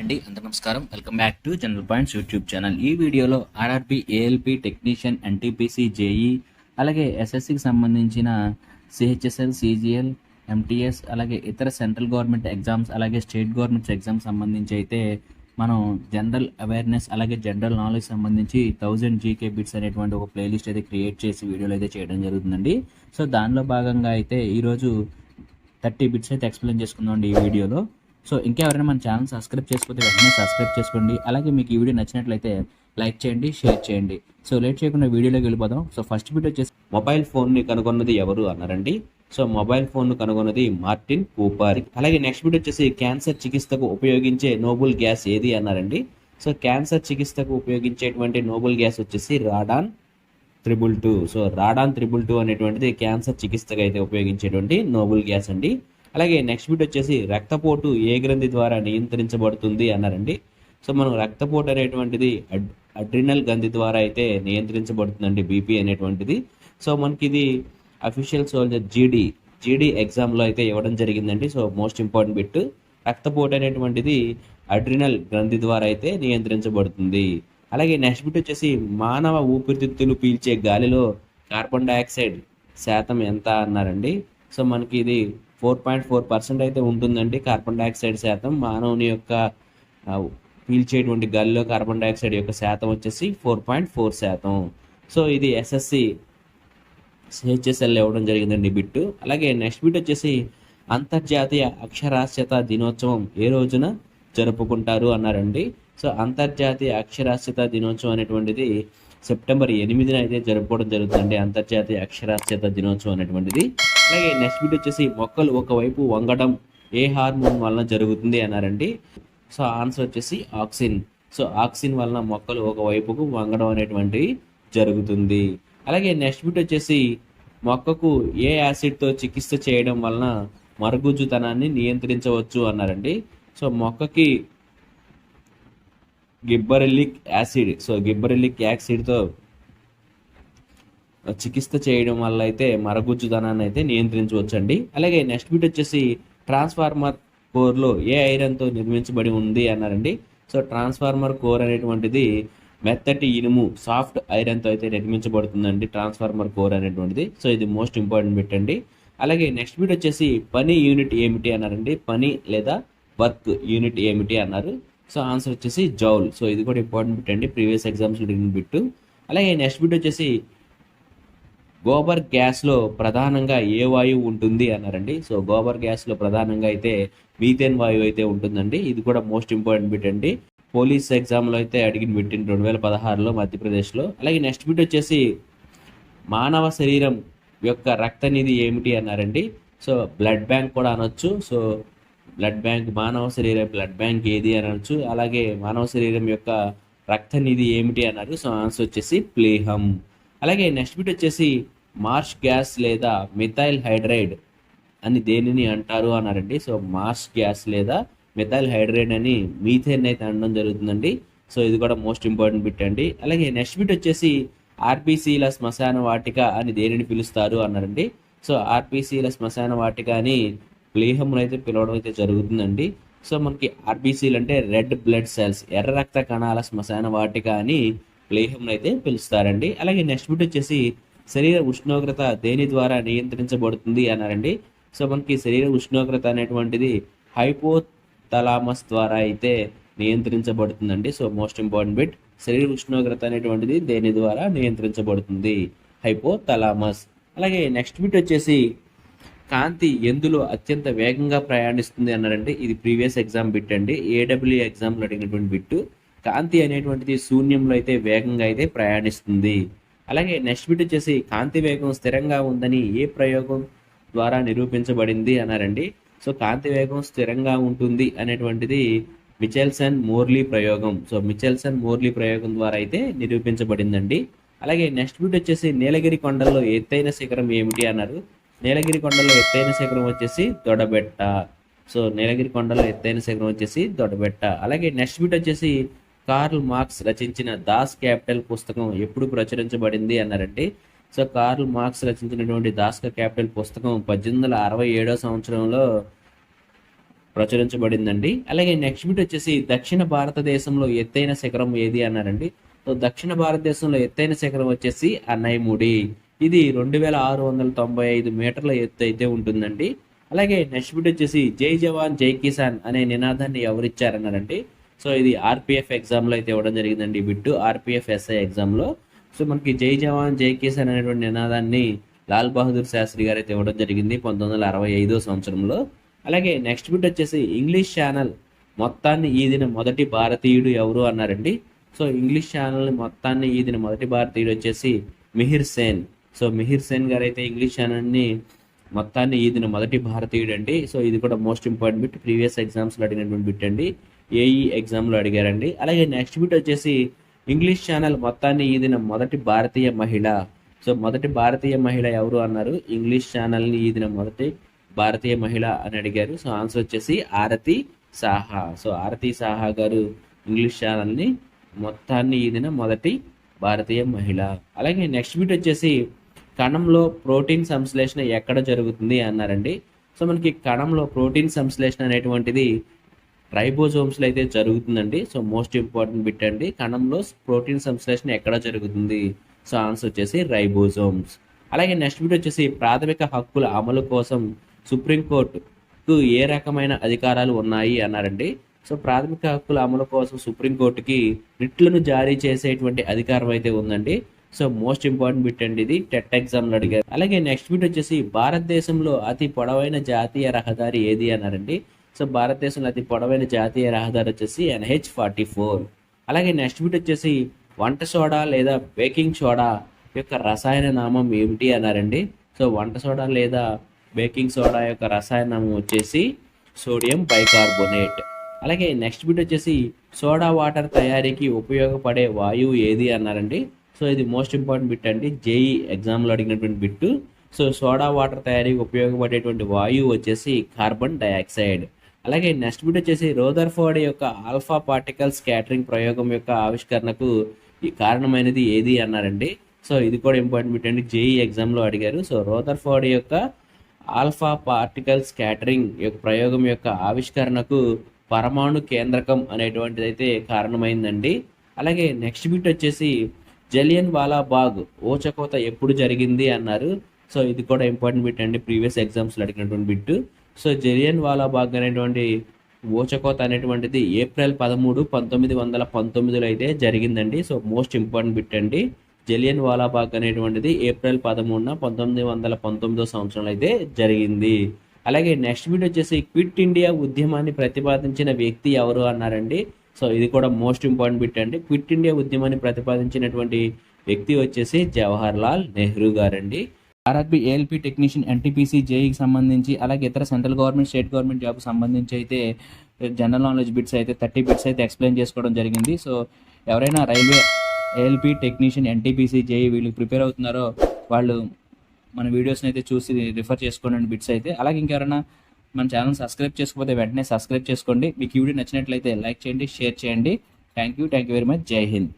అండి అందరు నమస్కారం. Welcome back to general points YouTube channel. ఈ వీడియోలో RRB ALP technician NTPC JE అలాగే ఎస్ఎస్సికి సంబంధించిన సిహెచ్ఎస్ఎల్ సిజిఎల్ ఎంటీఎస్ అలాగే ఇతర సెంట్రల్ గవర్నమెంట్ ఎగ్జామ్స్ అలాగే స్టేట్ గవర్నమెంట్ ఎగ్జామ్స్ సంబంధించి అయితే మనం జనరల్ అవేర్నెస్ అలాగే జనరల్ నాలెడ్జ్ సంబంధించి థౌజండ్ జీకే బిట్స్ అనేటువంటి ఒక ప్లేలిస్ట్ అయితే క్రియేట్ చేసి వీడియోలు అయితే చేయడం జరుగుతుందండి. సో దానిలో భాగంగా అయితే ఈరోజు థర్టీ బిట్స్ అయితే ఎక్స్ప్లెయిన్ చేసుకుందాం ఈ వీడియోలో. సో ఇంకా ఎవరైనా మన ఛానల్ సబ్స్క్రైబ్ చేసుకోతే వెంటనే సబ్స్క్రైబ్ చేసుకోండి. అలాగే మీకు ఈ వీడియో నచ్చినట్లయితే లైక్ చేయండి షేర్ చేయండి. సో లేట్ చేయకుండా వీడియోలోకి వెళ్ళిపోదాం. సో ఫస్ట్ వీడియో వచ్చేసి మొబైల్ ఫోన్ని కనుగొన్నది ఎవరు అన్నారండి? సో మొబైల్ ఫోన్ను కనుగొన్నది మార్టిన్ కూపర్. అలాగే నెక్స్ట్ వీడియో వచ్చేసి క్యాన్సర్ చికిత్సకు ఉపయోగించే నోబుల్ గ్యాస్ ఏది అన్నారండి? సో క్యాన్సర్ చికిత్సకు ఉపయోగించేటువంటి నోబుల్ గ్యాస్ వచ్చేసి radon triple two. So radon triple two అనేటువంటిది క్యాన్సర్ చికిత్సకు అయితే ఉపయోగించేటువంటి నోబుల్ గ్యాస్ అండి. అలాగే నెక్స్ట్ బిట్ వచ్చేసి రక్తపోటు ఏ గ్రంథి ద్వారా నియంత్రించబడుతుంది అన్నారండి. సో మనం రక్తపోటు అనేటువంటిది అడ్ అడ్రినల్ గ్రంథి ద్వారా అయితే నియంత్రించబడుతుందండి బీపీ అనేటువంటిది. సో మనకి ఇది అఫీషియల్ సోల్జర్ జీడీ జీడీ ఎగ్జామ్లో అయితే ఇవ్వడం జరిగిందండి. సో మోస్ట్ ఇంపార్టెంట్ బిట్ రక్తపోటు అనేటువంటిది అడ్రినల్ గ్రంథి ద్వారా అయితే నియంత్రించబడుతుంది. అలాగే నెక్స్ట్ బిట్ వచ్చేసి మానవ ఊపిరితిత్తులు పీల్చే గాలిలో కార్బన్ డైఆక్సైడ్ శాతం ఎంత అన్నారండి. సో మనకి ఇది ఫోర్ పాయింట్ ఫోర్ పర్సెంట్ అయితే ఉంటుందండి కార్బన్ డైఆక్సైడ్ శాతం. మానవుని యొక్క పీల్చేటువంటి గాలిలో కార్బన్ డైఆక్సైడ్ యొక్క శాతం వచ్చేసి ఫోర్ పాయింట్ ఫోర్ శాతం. సో ఇది ఎస్ఎస్సి సిహెచ్ఎస్ఎల్ ఇవ్వడం జరిగిందండి బిట్టు అలాగే నెక్స్ట్ బిట్ వచ్చేసి అంతర్జాతీయ అక్షరాస్యత దినోత్సవం ఏ రోజున జరుపుకుంటారు అన్నారండి. సో అంతర్జాతీయ అక్షరాస్యత దినోత్సవం అనేటువంటిది సెప్టెంబర్ ఎనిమిదిన అయితే జరుపుకోవడం జరుగుతుందండి. అంతర్జాతీయ అక్షరాస్యత దినోత్సవం అనేటువంటిది. అలాగే నెక్స్ట్ బిట్ వచ్చేసి మొక్కలు ఒకవైపు వంగడం ఏ హార్మోన్ వలన జరుగుతుంది అన్నారండి. సో ఆన్సర్ వచ్చేసి ఆక్సిన్. సో ఆక్సిన్ వలన మొక్కలు ఒకవైపుకు వంగడం అనేటువంటివి జరుగుతుంది. అలాగే నెక్స్ట్ బిట్ వచ్చేసి మొక్కకు ఏ యాసిడ్తో చికిత్స చేయడం వలన మరుగుజ్జుతనాన్ని నియంత్రించవచ్చు అన్నారండి. సో మొక్కకి గిబ్బరెలిక్ యాసిడ్ సో గిబ్బరెలిక్ యాసిడ్తో చికిత్స చేయడం వల్ల అయితే మరగుజ్జుదనాన్ని అయితే నియంత్రించవచ్చండి. అలాగే నెక్స్ట్ బిట్ వచ్చేసి ట్రాన్స్ఫార్మర్ కోర్లో ఏ ఐరన్తో నిర్మించబడి ఉంది అన్నారండి. సో ట్రాన్స్ఫార్మర్ కోర్ అనేటువంటిది మెత్తటి ఇనుము సాఫ్ట్ ఐరన్తో అయితే నిర్మించబడుతుందండి ట్రాన్స్ఫార్మర్ కోర్ అనేటువంటిది. సో ఇది మోస్ట్ ఇంపార్టెంట్ బిట్ అండి. అలాగే నెక్స్ట్ బిట్ వచ్చేసి పని యూనిట్ ఏమిటి అన్నారండి? పని లేదా వర్క్ యూనిట్ ఏమిటి అన్నారు. సో ఆన్సర్ వచ్చేసి జౌల్. సో ఇది కూడా ఇంపార్టెంట్ బిట్ అండి. ప్రీవియస్ ఎగ్జామ్స్ అడిగిన బిట్ అలాగే నెక్స్ట్ బిట్ వచ్చేసి గోబర్ గ్యాస్లో ప్రధానంగా ఏ వాయువు ఉంటుంది అన్నారండి. సో గోబర్ గ్యాస్లో ప్రధానంగా అయితే మీథేన్ వాయువు అయితే ఉంటుందండి. ఇది కూడా మోస్ట్ ఇంపార్టెంట్ బిట్ అండి. పోలీస్ ఎగ్జామ్లో అయితే అడిగిన బిట్ రెండు వేల పదహారులో మధ్యప్రదేశ్లో. అలాగే నెక్స్ట్ బిట్ వచ్చేసి మానవ శరీరం యొక్క రక్త నిధి ఏమిటి అన్నారండి. సో బ్లడ్ బ్యాంక్ కూడా అనొచ్చు. సో బ్లడ్ బ్యాంక్ మానవ శరీరం బ్లడ్ బ్యాంక్ ఏది అనొచ్చు. అలాగే మానవ శరీరం యొక్క రక్త నిధి ఏమిటి అన్నారు. సో ఆన్సర్ వచ్చేసి ప్లేహం. అలాగే నెక్స్ట్ బిట్ వచ్చేసి మార్ష్ గ్యాస్ లేదా మిథైల్ హైడ్రైడ్ అని దేనిని అంటారు అన్నారండి. సో మార్ష్ గ్యాస్ లేదా మిథైల్ హైడ్రైడ్ అని మీథేన్ అయితే అనడం జరుగుతుందండి. సో ఇది కూడా మోస్ట్ ఇంపార్టెంట్ బిట్ అండి. అలాగే నెక్స్ట్ బిట్ వచ్చేసి ఆర్బీసీల శ్మశాన వాటిక అని దేనిని పిలుస్తారు అన్నారండి. సో ఆర్పిసిల శ్మశాన వాటిక అని ప్లేహమును అయితే పిలవడం అయితే జరుగుతుందండి. సో మనకి ఆర్బీసీలు అంటే రెడ్ బ్లడ్ సెల్స్ ఎర్ర రక్త కణాల శ్మశాన వాటిక అని ప్లేహంను అయితే పిలుస్తారండి. అలాగే నెక్స్ట్ బిట్ వచ్చేసి శరీర ఉష్ణోగ్రత దేని ద్వారా నియంత్రించబడుతుంది అన్నారండి. సో మనకి శరీర ఉష్ణోగ్రత అనేటువంటిది హైపోతలామస్ ద్వారా అయితే నియంత్రించబడుతుందండి. సో మోస్ట్ ఇంపార్టెంట్ బిట్ శరీర ఉష్ణోగ్రత అనేటువంటిది దేని ద్వారా నియంత్రించబడుతుంది? హైపోతలామస్ అలాగే నెక్స్ట్ బిట్ వచ్చేసి కాంతి ఎందులో అత్యంత వేగంగా ప్రయాణిస్తుంది అన్నారంటే ఇది ప్రీవియస్ ఎగ్జామ్ బిట్ అండి. ఏడబ్ల్యూ ఎగ్జామ్లో అడిగినటువంటి బిట్టు. కాంతి అనేటువంటిది శూన్యంలో అయితే వేగంగా అయితే ప్రయాణిస్తుంది. అలాగే నెక్స్ట్ బిట్ వచ్చేసి కాంతి వేగం స్థిరంగా ఉందని ఏ ప్రయోగం ద్వారా నిరూపించబడింది అన్నారండి. సో కాంతి వేగం స్థిరంగా ఉంటుంది అనేటువంటిది మిచెల్సన్ మోర్లీ ప్రయోగం. సో మిచెల్సన్ మోర్లీ ప్రయోగం ద్వారా అయితే నిరూపించబడిందండి. అలాగే నెక్స్ట్ బిట్ వచ్చేసి నీలగిరి కొండల్లో ఎత్తైన శిఖరం ఏమిటి అన్నారు. నీలగిరి కొండలో ఎత్తైన శిఖరం వచ్చేసి దొడబెట్ట. సో నీలగిరి కొండలో ఎత్తైన శిఖరం వచ్చేసి దొడబెట్ట. అలాగే నెక్స్ట్ బిట్ వచ్చేసి కార్ల్ మార్క్స్ రచించిన దాస్ క్యాపిటల్ పుస్తకం ఎప్పుడు ప్రచురించబడింది అన్నారండి. సో కార్ల్ మార్క్స్ రచించినటువంటి దాస్ క్యాపిటల్ పుస్తకం పద్దెనిమిది వందల అరవై ఏడో సంవత్సరంలో ప్రచురించబడిందండి. అలాగే నెక్స్ట్ బిట్ వచ్చేసి దక్షిణ భారతదేశంలో ఎత్తైన శిఖరం ఏది అన్నారండి. సో దక్షిణ భారతదేశంలో ఎత్తైన శిఖరం వచ్చేసి అన్నైముడి ఇది రెండు వేల ఆరు వందల తొంభై ఐదు మీటర్ల ఎత్తు అయితే ఉంటుందండి. అలాగే నెక్స్ట్ బిట్ వచ్చేసి జై జవాన్ జై కిసాన్ అనే నినాదాన్ని ఎవరిచ్చారన్నారండి. సో ఇది ఆర్పిఎఫ్ ఎగ్జామ్లో అయితే ఇవ్వడం జరిగిందండి ఈ బిట్టు ఆర్పిఎఫ్ ఎస్ఐ ఎగ్జామ్లో. సో మనకి జై జవాన్ జై కిసాన్ అనేటువంటి నినాదాన్ని లాల్ బహదూర్ శాస్త్రి గారు అయితే ఇవ్వడం జరిగింది పంతొమ్మిది వందల అరవై ఐదో సంవత్సరంలో. అలాగే నెక్స్ట్ బిట్ వచ్చేసి ఇంగ్లీష్ ఛానల్ మొత్తాన్ని ఈదిన మొదటి భారతీయుడు ఎవరు అన్నారండి. సో ఇంగ్లీష్ ఛానల్ మొత్తాన్ని ఈదిన మొదటి భారతీయుడు వచ్చేసి మిహిర్ సేన్. సో మిహిర్ సేన్ గారు అయితే ఇంగ్లీష్ ఛానల్ని మొత్తాన్ని ఈదిన మొదటి భారతీయుడు అండి సో ఇది కూడా మోస్ట్ ఇంపార్టెంట్ బిట్. ప్రీవియస్ ఎగ్జామ్స్లో అడిగినటువంటి బిట్ అండి. ఏఈ ఎగ్జామ్లో అడిగారండి. అలాగే నెక్స్ట్ బిట్ వచ్చేసి ఇంగ్లీష్ ఛానల్ మొత్తాన్ని ఈదిన మొదటి భారతీయ మహిళ. సో మొదటి భారతీయ మహిళ ఎవరు అన్నారు? ఇంగ్లీష్ ఛానల్ని ఈదిన మొదటి భారతీయ మహిళ అని అడిగారు. సో ఆన్సర్ వచ్చేసి ఆరతి సాహా. సో ఆరతి సాహా గారు ఇంగ్లీష్ ఛానల్ని మొత్తాన్ని ఈదిన మొదటి భారతీయ మహిళ. అలాగే నెక్స్ట్ బిట్ వచ్చేసి కణంలో ప్రోటీన్ సంశ్లేషణ ఎక్కడ జరుగుతుంది అన్నారండి. సో మనకి కణంలో ప్రోటీన్ సంశ్లేషణ అనేటువంటిది రైబోజోమ్స్లో అయితే జరుగుతుందండి. సో మోస్ట్ ఇంపార్టెంట్ బిట్ అండి. కణంలో ప్రోటీన్ సంశ్లేషణ ఎక్కడ జరుగుతుంది? సో ఆన్సర్ వచ్చేసి రైబోజోమ్స్. అలాగే నెక్స్ట్ బిట్ వచ్చేసి ప్రాథమిక హక్కుల అమలు కోసం సుప్రీంకోర్టుకు ఏ రకమైన అధికారాలు ఉన్నాయి అన్నారండి. సో ప్రాథమిక హక్కుల అమలు కోసం సుప్రీంకోర్టుకి రిట్లను జారీ చేసేటువంటి అధికారం అయితే ఉందండి. సో మోస్ట్ ఇంపార్టెంట్ బిట్ అండి ఇది. టెట్ ఎగ్జామ్లో అడిగారు. అలాగే నెక్స్ట్ బిట్ వచ్చేసి భారతదేశంలో అతి పొడవైన జాతీయ రహదారి ఏది అన్నారండి? సో భారతదేశంలో అతి పొడవైన జాతీయ రహదారి వచ్చేసి ఎన్హెచ్ ఫార్టీ ఫోర్. అలాగే నెక్స్ట్ బిట్ వచ్చేసి వంట సోడా లేదా బేకింగ్ సోడా యొక్క రసాయన నామం ఏమిటి అన్నారండి? సో వంట సోడా లేదా బేకింగ్ సోడా యొక్క రసాయన నామం వచ్చేసి సోడియం బైకార్బోనేట్. అలాగే నెక్స్ట్ బిట్ వచ్చేసి సోడా వాటర్ తయారీకి ఉపయోగపడే వాయువు ఏది అన్నారండి? సో ఇది మోస్ట్ ఇంపార్టెంట్ బిట్ అండి. జేఈ ఎగ్జామ్లో అడిగినటువంటి బిట్టు. సో సోడా వాటర్ తయారీకి ఉపయోగపడేటువంటి వాయువు వచ్చేసి కార్బన్ డయాక్సైడ్. అలాగే నెక్స్ట్ బిట్ వచ్చేసి రోదర్ఫోర్డ్ యొక్క ఆల్ఫా పార్టికల్ స్కాటరింగ్ ప్రయోగం యొక్క ఆవిష్కరణకు ఈ కారణమైనది ఏది అన్నారండి. సో ఇది కూడా ఇంపార్టెంట్ బిట్ అండి. జేఈ ఎగ్జామ్లో అడిగారు. సో రోదర్ఫోర్డ్ యొక్క ఆల్ఫా పార్టికల్ స్కాటరింగ్ యొక్క ప్రయోగం యొక్క ఆవిష్కరణకు పరమాణు కేంద్రకం అనేటువంటిది అయితే కారణమైందండి. అలాగే నెక్స్ట్ బిట్ వచ్చేసి జలియన్ వాలా బాగ్ ఓచకోత ఎప్పుడు జరిగింది అన్నారు. సో ఇది కూడా ఇంపార్టెంట్ బిట్ అండి ప్రీవియస్ ఎగ్జామ్స్లో అడిగినటువంటి bit so Jallianwala Bagh అనేటువంటి ఓచకోత అనేటువంటిది ఏప్రిల్ పదమూడు పంతొమ్మిది వందల పంతొమ్మిదిలో అయితే జరిగిందండి. సో మోస్ట్ ఇంపార్టెంట్ బిట్ అండి. జలియన్ వాలాబాగ్ అనేటువంటిది ఏప్రిల్ పదమూడున పంతొమ్మిది వందల పంతొమ్మిదో సంవత్సరంలో అయితే జరిగింది. అలాగే నెక్స్ట్ బిట్ వచ్చేసి క్విట్ ఇండియా ఉద్యమాన్ని ప్రతిపాదించిన వ్యక్తి ఎవరు అన్నారండి? సో ఇది కూడా మోస్ట్ ఇంపార్టెంట్ బిట్ అండి. క్విట్ ఇండియా ఉద్యమాన్ని ప్రతిపాదించినటువంటి వ్యక్తి వచ్చేసి జవహర్ లాల్ నెహ్రూ గారండి. ఆర్ఆర్బి ఏఎల్పి టెక్నీషియన్ ఎన్టీపీసీ జేఈకి సంబంధించి అలాగే ఇతర central government state government job సంబంధించి అయితే జనరల్ నాలెడ్జ్ బిట్స్ అయితే థర్టీ బిట్స్ అయితే ఎక్స్ప్లెయిన్ చేసుకోవడం జరిగింది. సో ఎవరైనా railway ALP technician NTPC JE వీళ్ళు ప్రిపేర్ అవుతున్నారో వాళ్ళు మన వీడియోస్ని అయితే చూసి రిఫర్ చేసుకోండి బిట్స్ అయితే. అలాగే ఇంకెవరైనా మన ఛానల్ సబ్స్క్రైబ్ చేసుకోకపోతే వెంటనే సబ్స్క్రైబ్ చేసుకోండి. మీకు వీడియో నచ్చినట్లయితే లైక్ చేయండి షేర్ చేయండి. Thank you thank you very much Jai Hind